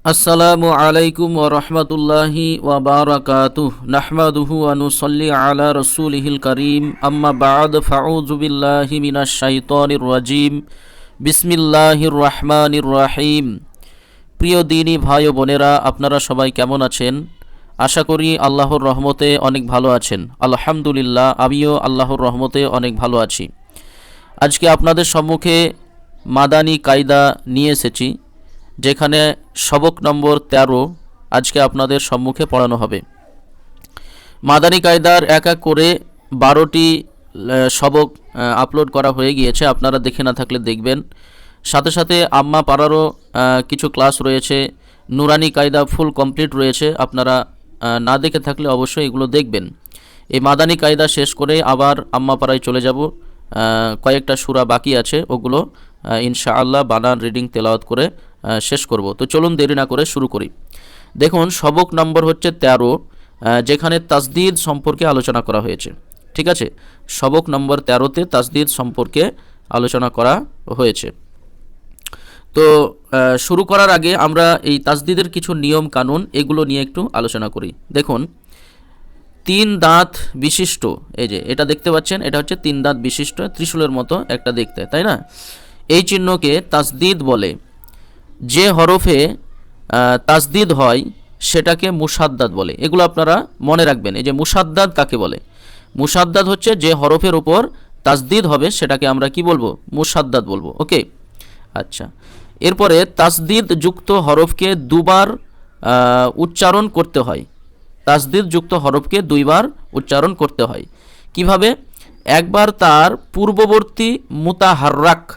আসসালামু আলাইকুম ওরহমতুল্লাহি ওবরাকাতুহ নাহমাদুহু আনুসল্লি আলা রসুলিহিল করিম। আম্মা বাদ ফাউজুবিল্লাহি মিনাশ শাইতানির রাজিম। বিসমিল্লাহির রহমানির রাহিম। প্রিয় দিনী ভাই ও বোনেরা, আপনারা সবাই কেমন আছেন? আশা করি আল্লাহর রহমতে অনেক ভালো আছেন। আলহামদুলিল্লাহ, আমিও আল্লাহর রহমতে অনেক ভালো আছি। আজকে আপনাদের সম্মুখে মাদানী কায়দা নিয়ে এসেছি। যেখানে সবক নম্বর ১৩ আজকে আপনাদের সম্মুখে পড়ানো হবে। মাদানী কায়দার এক এক করে বারোটি সবক আপলোড করা হয়ে গিয়েছে। আপনারা দেখে না থাকলে দেখবেন। সাথে সাথে আম্মা পাড়ারও কিছু ক্লাস রয়েছে। নুরানি কায়দা ফুল কমপ্লিট রয়েছে। আপনারা না দেখে থাকলে অবশ্যই এগুলো দেখবেন। এই মাদানী কায়দা শেষ করে আবার আম্মা পাড়ায় চলে যাব। কয়েকটা সুরা বাকি আছে। ওগুলো ইনশাআল্লাহ বানান রিডিং তেলাওয়াত করে শেষ করব। তো চলুন দেরি না করে শুরু করি। দেখুন, সবক নম্বর হচ্ছে তেরো যেখানে তাসদিদ সম্পর্কে আলোচনা করা হয়েছে। ঠিক আছে? সবক নম্বর তেরোতে তাসদিদ সম্পর্কে আলোচনা করা হয়েছে। তো শুরু করার আগে আমরা এই তাসদিদের কিছু নিয়ম কানুন এগুলো নিয়ে একটু আলোচনা করি। দেখুন, তিন দাঁত বিশিষ্ট, এই যে এটা দেখতে পাচ্ছেন, এটা হচ্ছে তিন দাঁত বিশিষ্ট ত্রিশূলের মতো একটা দেখতে, তাই না? এই চিহ্নকে তাসদিদ বলে। যে হরফে আহ, তাসদিদ হয় সেটাকে মুসাদ্দাদ বলে। এগুলো আপনারা মনে রাখবেন। এই যে মুসাদ্দাদ কাকে বলে? মুসাদ্দাদ হচ্ছে যে হরফের উপর তাসদিদ হবে সেটাকে আমরা কি বলব? মুসাদ্দাদ বলব। ওকে? আচ্ছা। এরপরে তাসদিদ যুক্ত হরফকে দুবার উচ্চারণ করতে হয়। তাসদিদ যুক্ত হরফকে দুইবার উচ্চারণ করতে হয়। কীভাবে? একবার তার পূর্ববর্তী মুতাহাররাক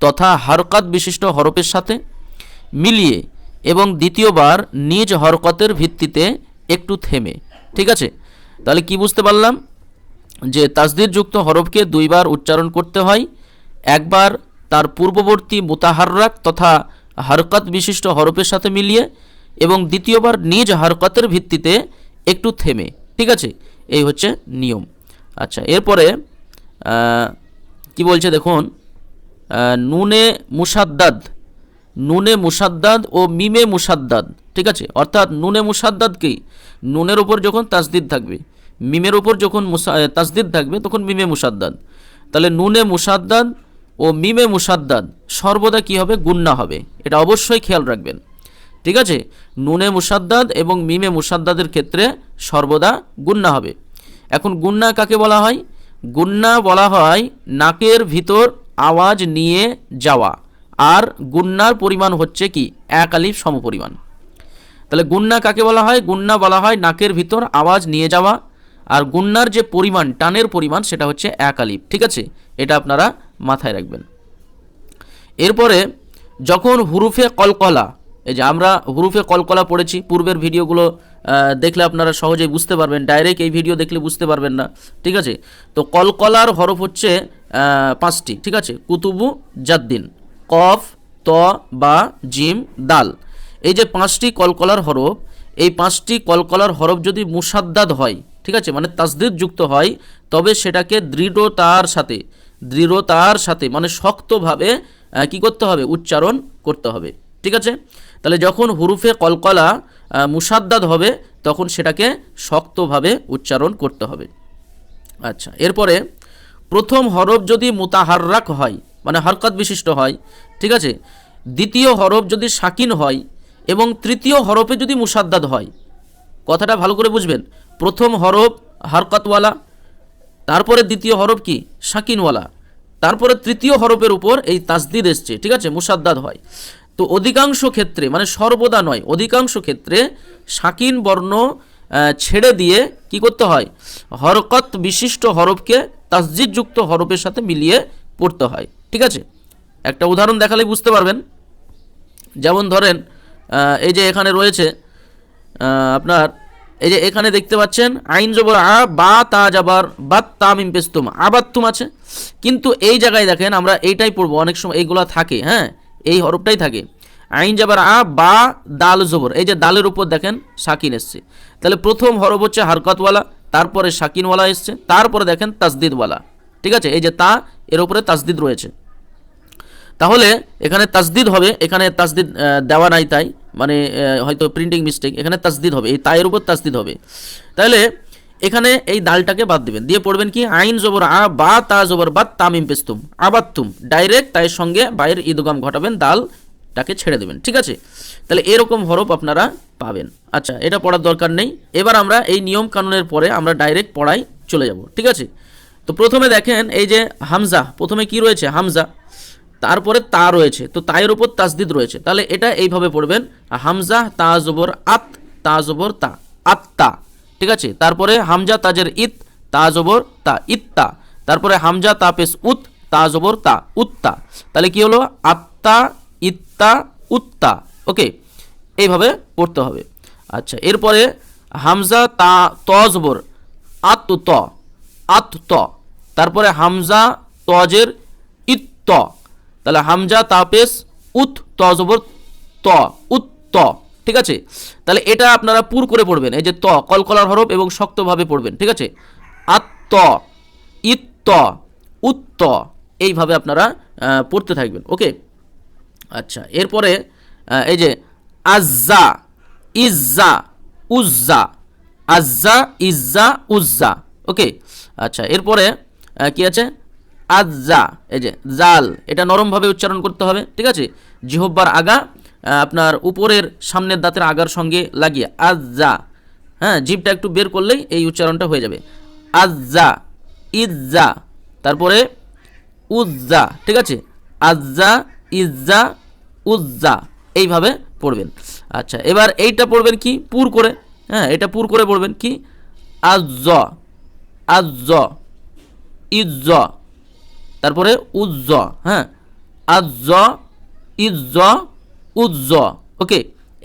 তথা হারকাত বিশিষ্ট হরফের সাথে মিলিয়ে এবং দ্বিতীয়বার নিজ হরকতের ভিত্তিতে একটু থেমে। ঠিক আছে? তাহলে কি বুঝতে পারলাম? যে তাসদিদ যুক্ত হরফকে দুইবার উচ্চারণ করতে হয়, একবার তার পূর্ববর্তী মুতাহাররাক তথা হরকত বিশিষ্ট হরফের সাথে মিলিয়ে এবং দ্বিতীয়বার নিজ হরকতের ভিত্তিতে একটু থেমে। ঠিক আছে? এই হচ্ছে নিয়ম। আচ্ছা এরপরে কি বলছে দেখুন? নুনে মুসাদ্দাদ নুনে মুসাদ্দাদ ও মিমে মুসাদ্দাদ, ঠিক আছে? অর্থাৎ নুনে মুসাদ্দাদ কি? নুনের উপর যখন তাসদিদ থাকবে, মিমের উপর যখন মুসা তাসদিদ থাকবে, তখন মিমে মুসাদ্দাদ। তাহলে নুনে মুসাদ্দাদ ও মিমে মুসাদ্দাদ সর্বদা কি হবে? গুন্না হবে। এটা অবশ্যই খেয়াল রাখবেন। ঠিক আছে? নুনে মুসাদ্দাদ এবং মিমে মুসাদ্দাদের ক্ষেত্রে সর্বদা গুন্না হবে। এখন গুন্না কাকে বলা হয়? গুন্না বলা হয় নাকের ভিতর আওয়াজ নিয়ে যাওয়া। আর গুন্নার পরিমাণ হচ্ছে কি? এক আলিফ সমপরিমাণ। তাহলে গুন্না কাকে বলা হয়? গুন্না বলা হয় নাকের ভিতর আওয়াজ নিয়ে যাওয়া, আর গুন্নার যে পরিমাণ, টানের পরিমাণ, সেটা হচ্ছে এক আলিফ। ঠিক আছে? এটা আপনারা মাথায় রাখবেন। এরপরে যখন হুরুফে কলকলা, এই যে আমরা হুরুফে কলকলা পড়েছি, পূর্বের ভিডিওগুলো দেখলে আপনারা সহজেই বুঝতে পারবেন ডাইরেক্ট এই ভিডিও দেখলে বুঝতে পারবেন না। ঠিক আছে? তো কলকলার হরফ হচ্ছে পাঁচটি। ঠিক আছে? কুতুবু জাদ্দিন। কফ, ত, বা জিম, দাল। এই যে পাঁচটি কলকলার হরফ, এই পাঁচটি কলকলার হরফ যদি মুসাদ্দাদ হয়, ঠিক আছে মানে তাসদিদ যুক্ত হয়, তবে সেটাকে দৃঢ়তার সাথে দৃঢ়তার সাথে মানে শক্তভাবে কি করতে হবে? উচ্চারণ করতে হবে, ঠিক আছে? তাহলে যখন হুরুফে কলকলা মুসাদ্দাদ হবে, তখন সেটাকে শক্তভাবে উচ্চারণ করতে হবে। আচ্ছা এরপরে প্রথম হরফ যদি মুতাহাররাক হয় মানে হরকত বিশিষ্ট হয়, ঠিক আছে? দ্বিতীয় হরফ যদি সাকিন হয় এবং তৃতীয় হরফে যদি মুসাদ্দাদ হয়, কথাটা ভালো করে বুঝবেন। প্রথম হরফ হরকতওয়ালা, তারপরে দ্বিতীয় হরফ কি? সাকিনওয়ালা তারপরে তৃতীয় হরফের উপর এই তাসদিদ এসছে, ঠিক আছে? মুসাদ্দাদ হয়। তো অধিকাংশ ক্ষেত্রে মানে সর্বদা নয়, অধিকাংশ ক্ষেত্রে সাকিন বর্ণ ছেড়ে দিয়ে কি করতে হয়? হরকত বিশিষ্ট হরফকে তাসজিদযুক্ত হরফের সাথে মিলিয়ে পড়তে হয়। ঠিক আছে? একটা উদাহরণ দেখালে বুঝতে পারবেন। যেমন ধরেন এই যে এখানে রয়েছে আপনার, এই যে এখানে দেখতে পাচ্ছেন, আইন জবর আ, বা, তা যাবার বা তাম ইম্পেস্তুম আবাত্তুম আছে। কিন্তু এই জায়গায় দেখেন, আমরা এইটাই পড়ব। অনেক সময় এইগুলা থাকে হ্যাঁ? এই হরফটাই থাকে। আইন যাবার আ, বা, দাল জবর। এই যে দালের উপর দেখেন, সাকিন এসছে। তাহলে প্রথম হরফ হচ্ছে হারকতওয়ালা। তারপরে সাকিনওয়ালা এসছে, তারপরে দেখেন তাসদিদওয়ালা ঠিক আছে? এই যে তা, এর উপরে তাসদিদ রয়েছে। তাহলে এখানে তাসদিদ হবে, এখানে তাসদিদ দেওয়া নাই তাই মানে হয়তো প্রিন্টিং মিস্টেক এখানে তাসদিদ হবে, এই তায়ের উপর তাসদিদ হবে। তাহলে এখানে এই দালটাকে বাদ দিবেন। দিয়ে পড়বেন কি? আইন জবর আ, বা, তা জবর বাদ, তামিম পেস্তুম, আবাত্তুম। ডাইরেক্ট তাইয়ের সঙ্গে বাইরের ঈদগাম ঘটাবেন, দালটাকে ছেড়ে দেবেন। ঠিক আছে? তাহলে এরকম হরফ আপনারা পাবেন। আচ্ছা এটা পড়ার দরকার নেই। এবার আমরা এই নিয়ম কানুনের পরে আমরা ডাইরেক্ট পড়াই চলে যাব, ঠিক আছে? তো প্রথমে দেখেন এই যে হামজা, প্রথমে কি রয়েছে? হামজা, তারপরে তা রয়েছে। তো তায়ের উপর তাসদিদ রয়েছে। তাহলে এটা এইভাবে পড়বেন, হামজা, তা জবর, আত, তা জবর, তা, আত্তা, ঠিক আছে? তারপরে হামজা, তাজের ইত, তা জবর, তা, ইত্তা, তারপরে হামজা, তা পেস উত, তা জবর, তা, উত্তা। তাহলে কি হলো? আত্তা, ইত্তা, উত্তা, ওকে? এইভাবে পড়তে হবে। আচ্ছা এরপরে হামজা তা তজবর জবর, আত ত আত ত। তারপরে হামজা তজের ইত্ত তাহলে হামজা তাপেস উত ত জবর ত উত্ত ঠিক আছে? তাহলে এটা আপনারা পুর করে পড়বেন, এই যে ত, কলকলার হরফ এবং শক্তভাবে পড়বেন, ঠিক আছে? আত্ম ইত্ত উত্ত এইভাবে আপনারা পড়তে থাকবেন, ওকে? আচ্ছা এরপরে এই যে আজ্জা, ইজ্জা, উজ্জা। আজ্জা, ইজ্জা, উজ্জা। ওকে আচ্ছা এরপরে কি আছে? আজ্জা, এই যে, জাল, এটা নরমভাবে উচ্চারণ করতে হবে, ঠিক আছে? জিহব্বার আগা আপনার উপরের সামনের দাঁতের আগার সঙ্গে লাগিয়ে আজ্জা। হ্যাঁ জিভটা একটু বের করলেই এই উচ্চারণটা হয়ে যাবে। আজ্জা, ইজ্জা, তারপরে উজ্জা, ঠিক আছে? আজ্জা, ইজ্জা, উজ্জা, এইভাবে পড়বেন। আচ্ছা এবার এইটা পড়বেন কি? পুর করে। হ্যাঁ এটা পুর করে পড়বেন কি? আজ আজ ইজ্জ, তারপরে উজ্জ হ্যাঁ আজ ইজ্জ, উজ্জ, ওকে,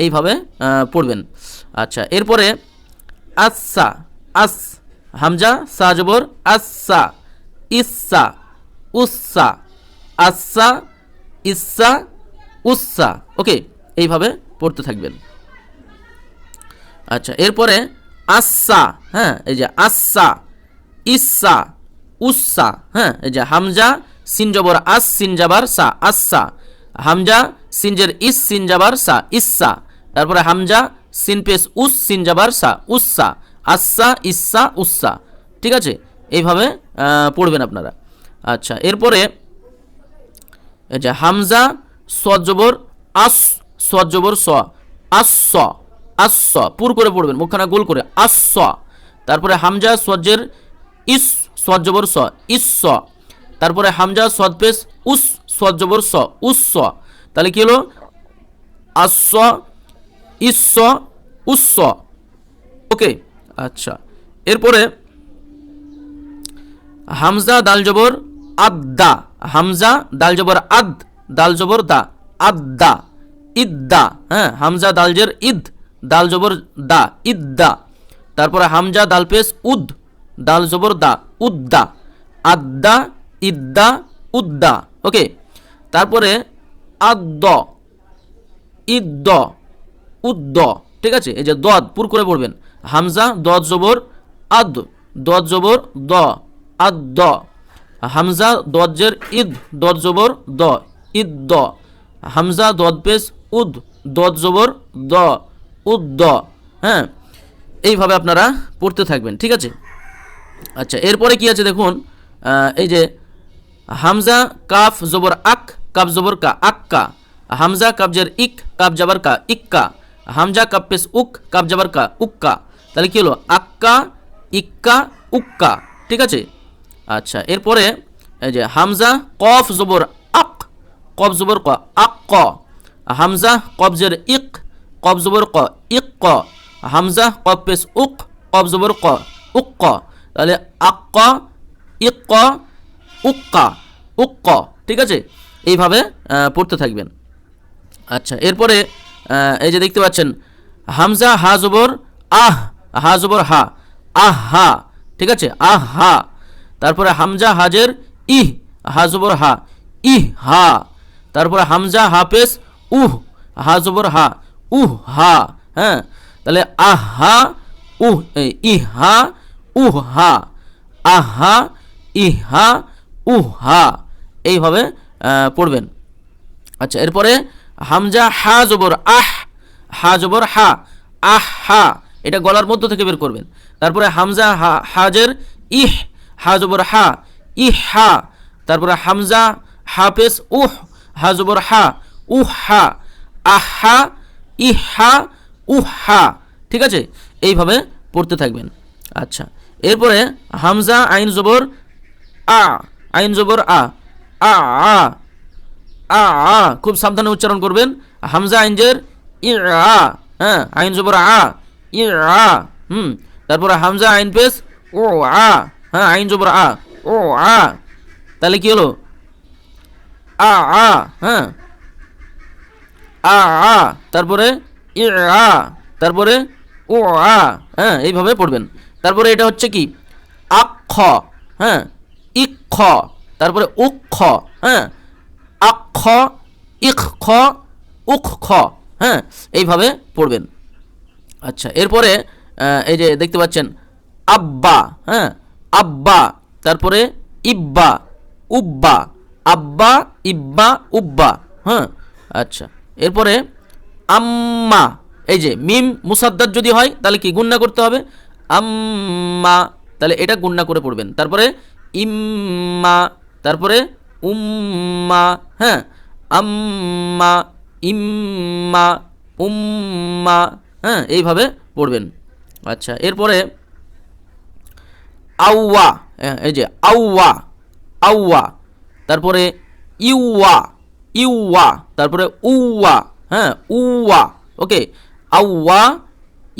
এইভাবে পড়বেন। আচ্ছা এরপরে আচ্ছা আস, হামজা সাজবর আচ্ছা ইচ্ছা উচ্ছা আচ্ছা ইচ্ছা উচ্ছা ওকে এইভাবে পড়তে থাকবেন। আচ্ছা এরপরে আচ্ছা হ্যাঁ এই যে আচ্ছা ইচ্ছা উচ্ছা হ্যাঁ এই যে হামজা সিনজবর আস সিনজাবার সা আচ্ছা হামজা সিনজের ইস সিনজাবার সা ইচ্ছা তারপরে হামজা সিনপেস উস সিনজাবার সা উচ্ছা আচ্ছা ইচ্ছা উচ্ছা ঠিক আছে? এইভাবে পড়বেন আপনারা। আচ্ছা এরপরে যে হামজা সজবর আস সজ্জবর স। আস আস পুর করে পড়বেন, মুখখানা গোল করে। আস তারপরে হামজা সজ্জের ইস সজ্জবর স, ইস তারপরে হামজা সদপেশ উস সজ্জবর স, উস তাহলে কি হলো? আস ইস উস ওকে আচ্ছা। এরপরে হামজা দাল জবর আদ্দা হামজা দাল জবর আদ, দাল জবর দা আদ্দা ইদ্দা হ্যাঁ হামজা দালজের ইদ, দাল জবর দা, ইদ্দা। তারপরে হামজা দাল পেশ উদ, দাল জবর দা, উদ্দা। আদ্দা, ইদ্দা, উদ্দা, ওকে? তারপরে আদ্দ, ইদ্দ, উদ্দ, ঠিক আছে? এই যে দদ, পুর করে পড়বেন। হামজা, দদ জবর, আদ, দদ জবর, দ আদ হামজা দজ্জের ইদ, দদ জবর, দ ইদ দ হামজা, দদ পেশ উদ, দদ জবর, দ উদ্দ হ্যাঁ? এইভাবে আপনারা পড়তে থাকবেন, ঠিক আছে? আচ্ছা এরপরে কি আছে দেখুন এই যে হামজা, কাফ, জবর, আক কাপ জবর, কা, আক্কা। হামজা কাবজের ইক কাপ জাবার, কা, ইক্কা। হামজা কাপ্পেস উক কাপ জাবার, কা, উক্কা। তাহলে কী হলো? আক্কা, ইক্কা, উক্কা, ঠিক আছে? আচ্ছা এরপরে এই যে হামজা, কফ, জবর, আক। কফ, জবর, ক আক ক হামজা কবজের ইক কফ জবর ক ইক ক হামজা কফেস উক কফ জবর ক উক ক তাহলে আক ইক ক উক্কা উক্ক ঠিক আছে? এইভাবে পড়তে থাকবেন। আচ্ছা এরপরে এই যে দেখতে পাচ্ছেন, হামজা, হা জবর, আহ, হা জবর হা, আহ, হা। ঠিক আছে? আহ, হা। তারপরে হামজা, হাজের, ইহ, হা জবর হা, ইহ, হা। তারপরে হামজা হাফেজ উহ, হা জবর হা, উহ, হা হ্যাঁ? তাহলে আহা উহ ইহ উহ, হা, আহা ইহা উহা এইভাবে পড়বেন। আচ্ছা এরপরে হামজা হা জবর আহ, হা জবর হা, আহ, হা, এটা গলার মধ্য থেকে বের করবেন। তারপরে হামজা হা, হাজের ইহ, হা জবর হা, ইহ, হা, তারপরে হামজা হাফেজ উহ, হা জবর হা উহ, আহা, ইহা, উহা, ঠিক আছে? এইভাবে পড়তে থাকবেন। আচ্ছা এরপরে হামজা, আইন জবর, আ, আইন জবর আ আ আ আ খুব সাবধানে উচ্চারণ করবেন। হামজা আইনজের ই, আ হ্যাঁ আইন জবর আ, ই, আ, হুম, তারপরে হামজা, আইন পেস ও, আ হ্যাঁ আইন জবর আ, ও, আ, তাহলে কি হলো? আ আ হ্যাঁ আ তারপরে ই, আ, তারপরে ও আ হ্যাঁ এইভাবে পড়বেন। তারপরে এটা হচ্ছে কি? আক্ষ হ্যাঁ ইক্ষ তারপরে উক্ষ হ্যাঁ আক্ষ ইক্ষ উক্ষ হ্যাঁ এইভাবে পড়বেন। আচ্ছা এরপরে এই যে দেখতে পাচ্ছেন, আব্বা হ্যাঁ আব্বা, তারপরে ইব্বা, উব্বা, আব্বা, ইব্বা, উব্বা হ্যাঁ আচ্ছা। এরপরে আম্মা এই যে মিম মুসাদ্দার যদি হয় তাহলে কি গুন্না করতে হবে? আম্মা তাহলে এটা গুন্না করে পড়বেন। তারপরে ইম্মা তারপরে উম্মা হ্যাঁ? আম্মা ইম্মা উম্মা হ্যাঁ? এইভাবে পড়বেন। আচ্ছা এরপরে আউয়া হ্যাঁ, এই যে আউয়া আউয়া তারপরে ইউয়া ইউয়া তারপরে উওয়া হ্যাঁ উওয়া, ওকে আউয়া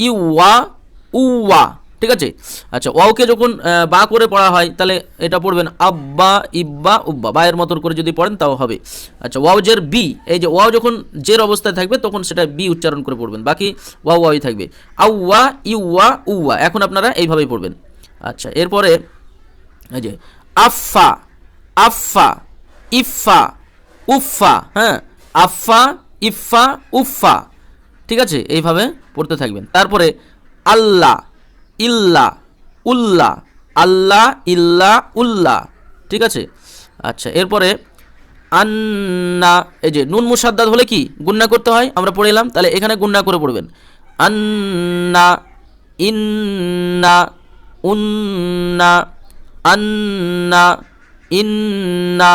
ইউয়া উওয়া, ঠিক আছে? আচ্ছা ওয়াওকে যখন বা করে পড়া হয়, তাহলে এটা পড়বেন আব্বা, ইব্বা, উব্বা, বায়ের মতন করে যদি পড়েন, তাও হবে। আচ্ছা ওয়াও জের বি, এই যে ওয়াও যখন জের অবস্থায় থাকবে, তখন সেটা বি উচ্চারণ করে পড়বেন, বাকি ওয়াও ওয়াই থাকবে। আউয়া ইউয়া উওয়া, এখন আপনারা এইভাবেই পড়বেন। আচ্ছা এরপরে, এই যে আফা আফা ইফা উফা হ্যাঁ? আফা, ইফা, উফা। ঠিক আছে? এইভাবে পড়তে থাকবেন। তারপরে আল্লাহ ইল্লা উল্লাহ আল্লাহ ইল্লা উল্লাহ ঠিক আছে? আচ্ছা এরপরে আন্না, এই যে নুন মুসাদ্দাদ হলে কি? গুন্না করতে হয়? আমরা পড়ে এলাম। তাহলে এখানে গুন্না করে পড়বেন। আন্না, ইন্না, উন্না, আন্না, ইন্না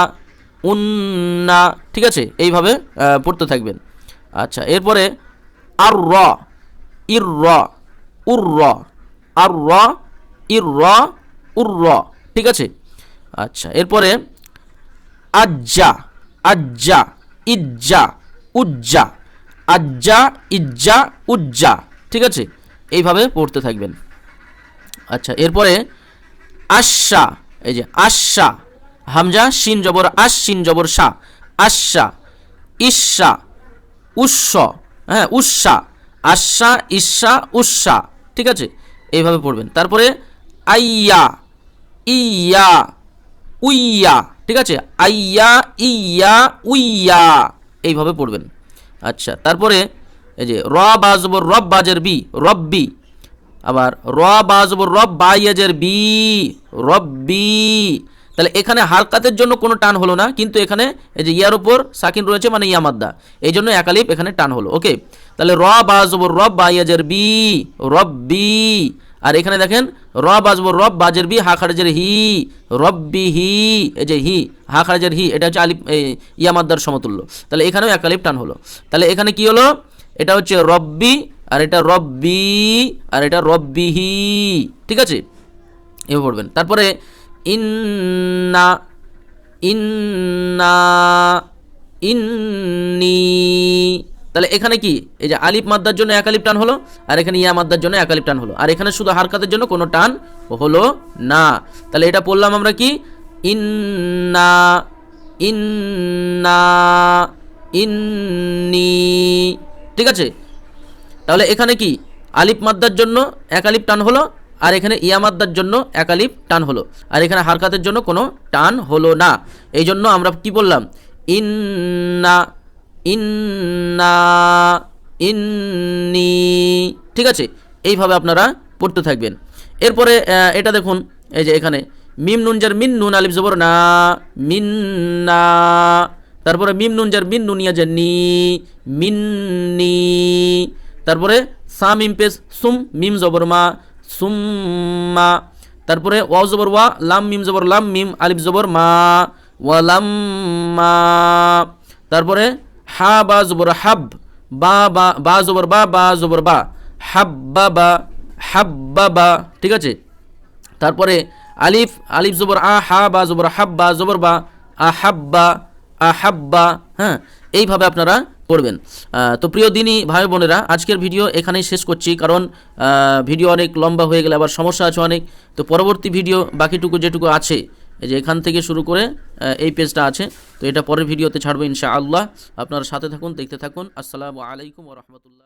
উন্না, ঠিক আছে? এইভাবে পড়তে থাকবেন। আচ্ছা এরপরে আর র ইর র উর র আর র ইর র উর র ঠিক আছে? আচ্ছা এরপরে আজ্জা আজ্জা, ইজ্জা, উজ্জা, আজ্জা, ইজ্জা, উজ্জা, ঠিক আছে? এইভাবে পড়তে থাকবেন। আচ্ছা এরপরে আশা, এই যে আশা হামজা, শিন জবর আশ, শিন জবর শা। আশা ঈশা উৎস হ্যাঁ উৎসা আশা ঈশা উৎসা ঠিক আছে? এইভাবে পড়বেন। তারপরে আইয়া, ইয়া, উইয়া। ঠিক আছে? আইয়া, ইয়া, উইয়া। এইভাবে পড়বেন। আচ্ছা তারপরে এই যে র বাজবর রব বাজের বি, রব্বি। আবার র বাজবর রব বাইয়াজের বি, রব্বি। তাহলে এখানে হারকাতের জন্য কোনো টান হলো না, কিন্তু এখানে এই যে ইয়ার উপর সাকিন রয়েছে মানে ইয়ামাদ্দা। এই জন্য একালিপ এখানে টান হলো, ওকে? তাহলে র বাজবর রব বাইয়াজের বি রব্বি আর এখানে দেখেন, র বাজবর রব বাজের বি, হা খারেজের হি রব্বি হি, এই যে হি, হা খারেজের হি, এটা হচ্ছে এই ইয়ামাদ্দার সমতুল্য। তাহলে এখানেও একালিপ টান হলো। তাহলে এখানে কি হলো? এটা হচ্ছে রব্বি আর এটা রব্বি আর এটা রব্বিহি ঠিক আছে? এভাবে পড়বেন। তারপরে ইন্না ইন্না, ইন্নি। তাহলে এখানে কি? এই যে আলিফ মাদ্দার জন্য এক আলিফ টান হলো, আর এখানে ইয়া মাদ্দার জন্য এক আলিফ টান হলো। আর এখানে শুধু হারকাতের জন্য কোনো টান হলো না। তাহলে এটা পড়লাম আমরা কি? ইন্না ইন্না, ইন্নি। ঠিক আছে? তাহলে এখানে কি? আলিফ মাদ্দার জন্য এক আলিফ টান হলো আর এখানে ইয়া মাদ্দার জন্য একালিপ টান হলো। আর এখানে হারকাতের জন্য কোনো টান হলো না। এই জন্য আমরা কি বললাম? ইন্না ইন্না, ইন্নি। ঠিক আছে? এইভাবে আপনারা পড়তে থাকবেন। এরপরে এটা দেখুন, এই যে এখানে, মিম নুন যার মিন নুন আলিফ জবর না মিন না তারপরে মিম নুন যার মিন নুনিয়া যার নি, মিন্নি। তারপরে সা মিম পেশ সুম মিম জবর মা সুম্মা। তারপরে ওয়াও জবর ওয়া, লাম মিম জবর লাম মিম, আলিফ জবর মা ওয়ালাম মা। তারপরে হা, বা জবর হাব, বা বা বা জবর বা বা জবর বা হাব্বা বা হাব্বা বা ঠিক আছে? তারপরে আলিফ আলিফ জবর আ, হা, বা জবর হাব্বা জবর বা আ হাব্বা আহাব্বা আহাব্বা হ্যাঁ? এইভাবে আপনারা আহ, তো প্রিয় দিনই ভাই বোনেরা আজকের ভিডিও এখানেই শেষ করছি কারণ ভিডিও অনেক লম্বা হয়ে গেলে আবার সমস্যা আছে অনেক। তো পরবর্তী ভিডিও বাকিটুকু যেটুকু আছে এই যে এখান থেকে শুরু করে এই পেজটা আছে তো এটা পরের ভিডিওতে ছাড়বো ইনশাআল্লাহ। আপনারা সাথে থাকুন দেখতে থাকুন। আসসালামু আলাইকুম রহমতুল্লাহ।